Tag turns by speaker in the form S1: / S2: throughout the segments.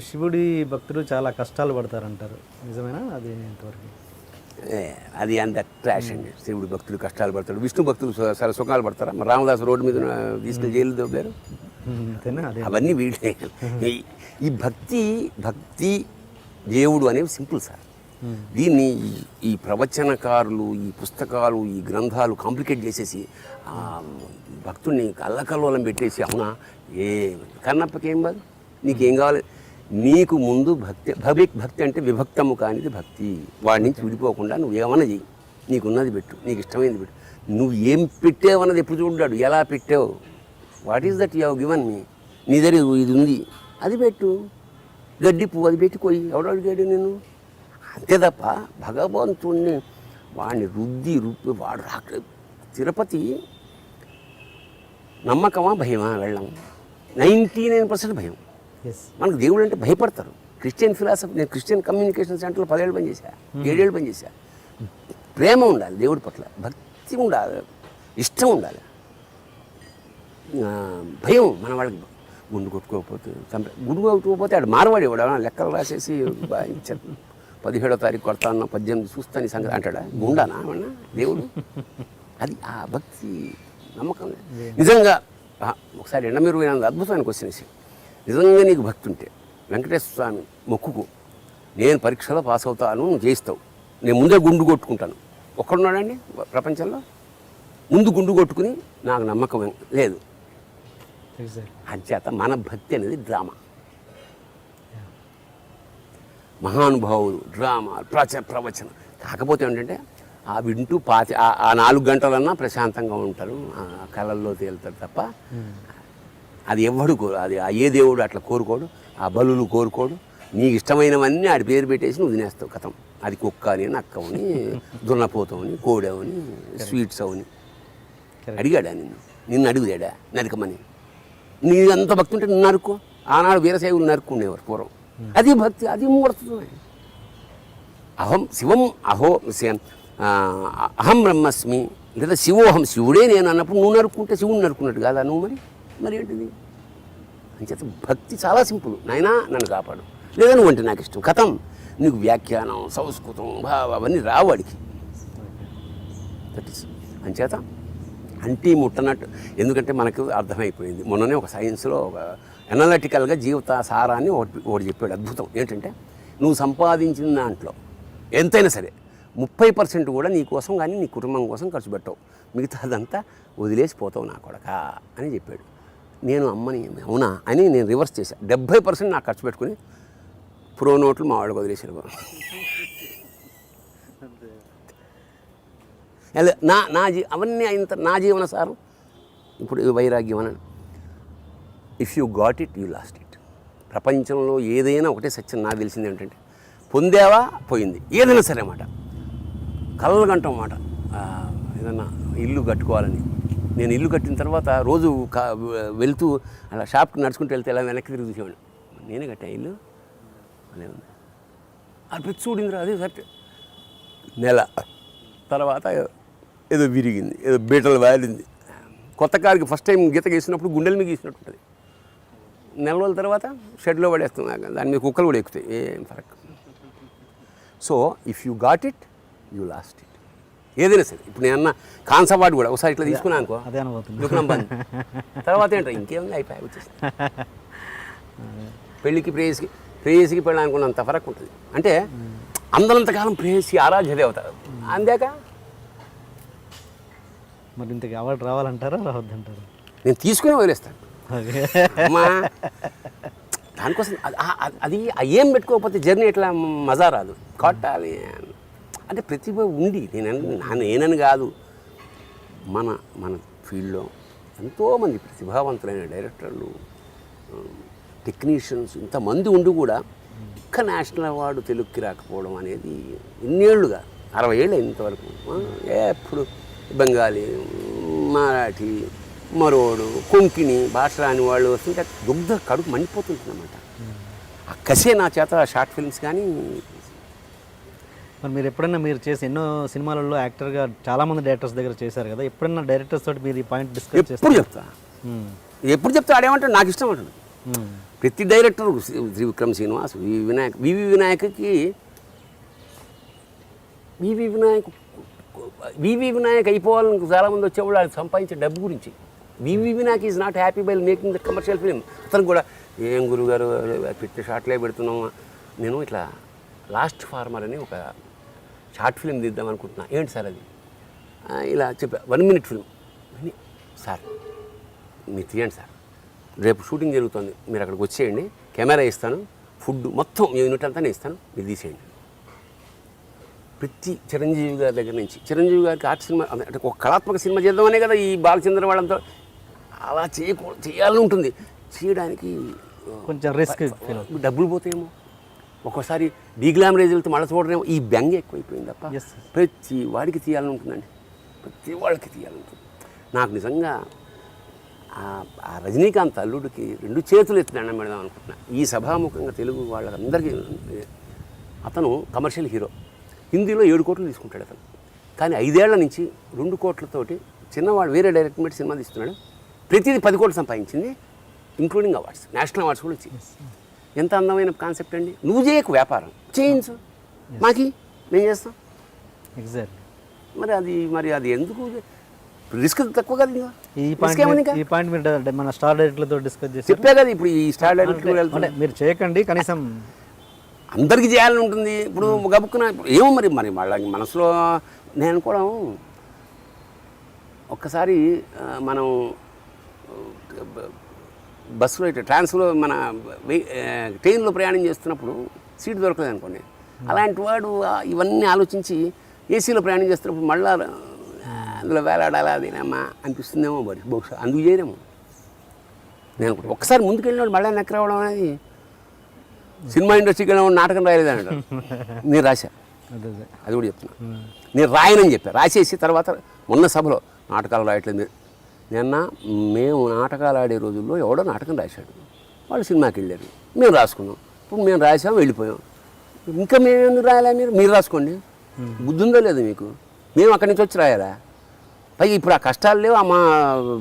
S1: శివుడి భక్తులు చాలా కష్టాలు పడతారంటారు. నిజమేనా? అది ఎంతవరకు
S2: ఏ, అది అంత ట్రాష్ అండి. శివుడు భక్తులు కష్టాలు పడతాడు విష్ణు భక్తులు చాలా సుఖాలు పడతారా? మరి రామదాస్ రోడ్డు మీద తీసుకెళ్ళి జైలు దొబ్బారు అవన్నీ వీళ్ళే. ఈ- భక్తి భక్తి దేవుడు అనేవి సింపుల్ సార్. దీన్ని ఈ- ప్రవచనకారులు ఈ పుస్తకాలు ఈ గ్రంథాలు కాంప్లికేట్ చేసేసి ఆ భక్తుడిని కల్లకల్లోలం పెట్టేసి అవునా? ఏ కన్నప్పకి కాదు నీకేం కావాలి? నీకు ముందు భక్తి భవి భక్తి అంటే విభక్తము కానిది భక్తి. వాడి నుంచి విడిపోకుండా నువ్వు ఏమన్నా చెయ్యి. నీకున్నది పెట్టు నీకు ఇష్టమైనది పెట్టు. నువ్వు ఏం పెట్టావన్నది ఎప్పుడు చూడ్డాడు ఎలా పెట్టావు? What is that you given me నీ దగ్గర ఇది ఉంది. అది పెట్టు. గడ్డి పువ్వు అది పెట్టి కొయ్యి. ఎవడు అడిగాడు నేను అంతే తప్ప భగవంతుణ్ణి వాడిని రుద్ది రుద్ది వాడు రాక తిరుపతి నమ్మకమా భయమా వెళ్ళం నైంటీ నైన్ పర్సెంట్ భయం. మనకు దేవుడు అంటే భయపడతారు. క్రిస్టియన్ ఫిలాసఫీ నేను క్రిస్టియన్ కమ్యూనికేషన్ సెంటర్లో పదేళ్ళు పనిచేశా ఏడేళ్ళు పనిచేశా ప్రేమ ఉండాలి దేవుడి పట్ల. భక్తి ఉండాలి. ఇష్టం ఉండాలి. భయం మన వాళ్ళకి. గుండు కొట్టుకోకపోతే గుండు కొట్టుకోకపోతే ఆడు మారవాడు వాడు లెక్కలు రాసేసి ఇచ్చారు పదిహేడో తారీఖు కొడతా అన్న పద్దెనిమిది చూస్తాను సంగతి అంటాడా? గుండానా ఏమన్నా? దేవుడు? అది ఆ భక్తి నమ్మకం. నిజంగా ఒకసారి ఎండమీరు పోయినంత అద్భుతమైన క్వశ్చన్ వేసి నిజంగా నీకు భక్తి ఉంటే వెంకటేశ్వర స్వామి మొక్కుకు. నేను పరీక్షలో పాస్ అవుతాను నువ్వు చేయిస్తావు నేను ముందే గుండు కొట్టుకుంటాను. ఒక్కడున్నాడండి ప్రపంచంలో? ముందు గుండు కొట్టుకుని నాకు నమ్మకం లేదు. అంచేత మన భక్తి అనేది డ్రామా. మహానుభావులు డ్రామా ప్రచ ప్రవచనం. కాకపోతే ఏంటంటే ఆ వింటూ పాతి ఆ- ఆ నాలుగు గంటలన్నా ప్రశాంతంగా ఉంటారు. ఆ కళల్లో తేలుతారు తప్ప అది ఎవ్వడు కోరు అది ఏ దేవుడు అట్లా కోరుకోడు ఆ బలులు కోరుకోడు. నీకు ఇష్టమైనవన్నీ ఆడి పేరు పెట్టేసి నువ్వు తినేస్తావు కథం. అది కుక్క అని నక్కవని దున్నపోతవని కోడవని స్వీట్స్ అవని అడిగాడా నిన్ను? నిన్ను అడుగుదాడా? నరకమని. నీ అంత భక్తి ఉంటే నిన్ను నరుకో ఆనాడు వీరశైవులు నరుక్కునేవారు పూర్వం. అది భక్తి అది మూర్తమే అహం శివం అహో అహం బ్రహ్మస్మి లేదా శివోహం. శివుడే నేను అన్నప్పుడు నువ్వు నరుక్కుంటే శివుడు నరుకున్నట్టు కాదా నువ్వు మరి? మరి ఏంటిది? అంచేత భక్తి చాలా సింపుల్. నాయనా నన్ను కాపాడు. లేదా నువ్వు అంటే నాకు ఇష్టం. కథం. నీకు వ్యాఖ్యానం సంస్కృతం భావ అవన్నీ రావు వాడికి. దట్ ఇస్ అంచేత అంటీ ముట్టనట్టు. ఎందుకంటే మనకు అర్థమైపోయింది. మొన్ననే ఒక సైన్స్లో ఒక ఎనాలిటికల్గా జీవిత సారాన్ని ఒకటి ఒకటి చెప్పాడు. అద్భుతం. ఏంటంటే నువ్వు సంపాదించిన దాంట్లో ఎంతైనా సరే ముప్పై పర్సెంట్ కూడా నీ కోసం కానీ నీ కుటుంబం కోసం ఖర్చు పెట్టవు. మిగతాదంతా వదిలేసిపోతావు నా కొడక అని చెప్పాడు. నేను అమ్మని అవునా? అని నేను రివర్స్ చేశాను డెబ్భై పర్సెంట్ నాకు ఖర్చు పెట్టుకుని ప్రో నోట్లు మా వాళ్ళకి వదిలేసారు అదే నా నా జీ అవన్నీ అయిన నా జీవన సారం. ఇప్పుడు వైరాగ్యం అని. If you got it you lost it ప్రపంచంలో ఏదైనా ఒకటే సత్యం నాకు తెలిసింది ఏంటంటే పొందేవా? పోయింది. ఏదైనా సరే అన్నమాట. కలలుగంటాం అన్నమాట. ఏదన్నా ఇల్లు కట్టుకోవాలని. నేను ఇల్లు కట్టిన తర్వాత రోజు కా- వెళ్తూ అలా షాప్కి నడుచుకుంటూ వెళ్తే ఇలా వెనక్కి తిరిగి చూసేవాడు నేనే కట్టా ఇల్లు? అనే ఉంది. అది పెట్టి చూడిందిరా అదే సరే నెల తర్వాత ఏదో విరిగింది ఏదో బీటలు వాలింది. కొత్త కారుకి ఫస్ట్ టైం గీత గీసినప్పుడు గుండెల మీద గీసినట్టు ఉంటుంది నెల రోజుల తర్వాత షెడ్లో పడేస్తాం దాని మీద కుక్కలు కూడా ఎక్కుతాయి. ఏం ఫరక్. So if you got it you lost it ఏదైనా సరే. ఇప్పుడు నేను అన్న కాన్స్ అవార్డు కూడా ఒకసారి ఇట్లా తీసుకున్నా అనుకో.
S1: అదే
S2: బంద్ తర్వాత ఏంటో ఇంకేముంది? అయిపోయి వచ్చేసి పెళ్ళికి ప్రేయస్కి ప్రేయస్కి పెళ్ళి అనుకున్నంత ఫరక్ ఉంటుంది. అంటే అందరంతకాలం ప్రేయసి ఆరాధ్య దేవత అందాక?
S1: మరి ఇంతకి అవార్డు రావాలంటారా రావద్దంటారా?
S2: నేను తీసుకుని వదిలేస్తాను. దానికోసం అది- అది ఏం పెట్టుకోకపోతే జర్నీ ఎట్లా? మజా రాదు. కొట్టాలి. అంటే ప్రతిభ ఉండి నేను నేనని కాదు. మన మన ఫీల్డ్లో ఎంతోమంది ప్రతిభావంతులైన డైరెక్టర్లు టెక్నీషియన్స్ ఇంతమంది ఉండి కూడా ఒక్క నేషనల్ అవార్డు తెలుగుకి రాకపోవడం అనేది ఇన్నేళ్ళుగా అరవై ఏళ్ళు ఇంతవరకు ఎప్పుడు బెంగాలీ మరాఠీ మరోడు కొంకిణి భాష రాని వాళ్ళు వస్తుంటే దుగ్ధ కడుపు మండిపోతుంటుందన్నమాట. అక్కసే ఆ కసే నా చేత షార్ట్ ఫిల్మ్స్ కానీ
S1: మరి మీరు ఎప్పుడైనా మీరు చేసి ఎన్నో సినిమాలలో యాక్టర్గా చాలా మంది డైరెక్టర్స్ దగ్గర చేశారు కదా ఎప్పుడైనా డైరెక్టర్స్ తోటి మీరు ఈ పాయింట్ డిస్కస్
S2: ఎప్పుడు చెప్తా. ఎప్పుడు చెప్తా ఆడేమంటాడు? నాకు ఇష్టం అంటాడు. ప్రతి director Trivikram Srinivas V V Vinayak V V వినాయక్కి V V Vinayak V V Vinayak అయిపోవాలని చాలామంది వచ్చేవాళ్ళు అది సంపాదించే డబ్బు గురించి. V V Vinayak is not happy by making the commercial film. అతను కూడా ఏం గురుగారు పెట్టి షార్ట్లే పెడుతున్నామా? నేను ఇట్లా లాస్ట్ ఫార్మర్ అని ఒక షార్ట్ ఫిలిం తీద్దాం అనుకుంటున్నా. ఏంటి సార్ అది? "ఆ, ఇలా చెప్పా వన్ మినిట్ ఫిల్మ్. అని సార్ మీరు తీయండి సార్. రేపు షూటింగ్ జరుగుతుంది మీరు అక్కడికి వచ్చేయండి కెమెరా ఇస్తాను ఫుడ్ మొత్తం యూనిట్ అంతా నేను ఇస్తాను మీరు తీసేయండి. ప్రతి చిరంజీవి గారి దగ్గర నుంచి చిరంజీవి గారికి ఆర్ట్ సినిమా అంటే ఒక కళాత్మక సినిమా చేద్దామనే కదా ఈ బాలచంద్ర వాళ్ళంతా. అలా చేయకూడదు చేయాలని ఉంటుంది. చేయడానికి
S1: కొంచెం రిస్క్
S2: డబ్బులు పోతాయేమో. ఒక్కోసారి డీగ్లామరేజ్ వెళ్తే మళ్ళీ చూడరేమో ఈ బెంగ ఎక్కువైపోయింది తప్ప. ప్రతి వాడికి తీయాలని ఉంటుందండి ప్రతి వాళ్ళకి తీయాలని ఉంటుంది నాకు నిజంగా ఆ- రజనీకాంత్ అల్లుడికి రెండు చేతులు ఎత్తి దండం పెడదాం అనుకుంటున్నా. ఈ సభాముఖంగా తెలుగు వాళ్ళందరికీ అతను కమర్షియల్ హీరో. హిందీలో ఏడు కోట్లు తీసుకుంటాడు అతను. కానీ ఐదేళ్ళ నుంచి రెండు కోట్లతోటి చిన్నవాడు వేరే డైరెక్ట్ మీద సినిమా తీస్తున్నాడు. ప్రతిదీ పది కోట్లు సంపాదించింది ఇంక్లూడింగ్ అవార్డ్స్ నేషనల్ అవార్డ్స్ కూడా వచ్చి ఎంత అందమైన కాన్సెప్ట్ అండి? నువ్వు చేయకు వ్యాపారం. చేయించు మాకి? మేము చేస్తాం.
S1: ఎగ్జాక్ట్
S2: మరి అది మరి అది ఎందుకు? రిస్క్ తక్కువ కదా ఇంకా.
S1: ఈ పాయింట్ ఈ పాయింట్ మీరు మన స్టార్ డైరెక్టర్లతో డిస్కస్ చేసి
S2: చెప్పే కదా ఇప్పుడు ఈ స్టార్ డైరెక్టర్
S1: మీరు చేయకండి కనీసం
S2: అందరికీ చేయాలని ఉంటుంది. ఇప్పుడు గబుక్కున ఇప్పుడు ఏమో మరి మరి మళ్ళీ మనసులో నేను అనుకోవడం ఒక్కసారి మనం బస్సులో ఇట్లా ట్రాన్స్లో మన ట్రైన్లో ప్రయాణం చేస్తున్నప్పుడు సీట్ దొరకలేదు అనుకోండి. అలాంటి వాడు ఇవన్నీ ఆలోచించి ఏసీలో ప్రయాణం చేస్తున్నప్పుడు మళ్ళా అందులో వేలాడాలా అదేనమ్మా అనిపిస్తుందేమో మరి. బహుశా అందుకు చేయరేమో నేను. ఒక్కసారి ముందుకెళ్ళినాడు మళ్ళీ నెక్క రావడం అనేది సినిమా ఇండస్ట్రీకి వెళ్ళిన నాటకం రాయలేదని అంటారు నేను రాశా.
S1: అదే
S2: కూడా చెప్తున్నా. నేను రాయనని చెప్పా. రాసేసి తర్వాత మొన్న సభలో నాటకాలు రాయట్లేదు. నిన్న మేము నాటకాలు ఆడే రోజుల్లో ఎవడో నాటకం రాశాడు. వాళ్ళు సినిమాకి వెళ్ళారు మేము రాసుకున్నాం. ఇప్పుడు మేము రాసాం వెళ్ళిపోయాం. ఇంకా మేము ఎందుకు రాయాలా మీరు? మీరు రాసుకోండి. బుద్ధి ఉందో లేదు మీకు? మేము అక్కడి నుంచి వచ్చి రాయాలా? పైగా ఇప్పుడు ఆ కష్టాలు లేవు ఆ మా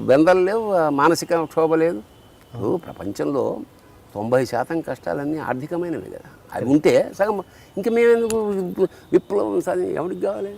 S2: బెందలు లేవు ఆ మానసిక క్షోభ లేదు. ఇప్పుడు ప్రపంచంలో తొంభై శాతం కష్టాలన్నీ ఆర్థికమైనవి కదా. అవి ఉంటే సగం ఇంకా మేమెందుకు విప్లవం సాధి ఎవరికి కావాలి?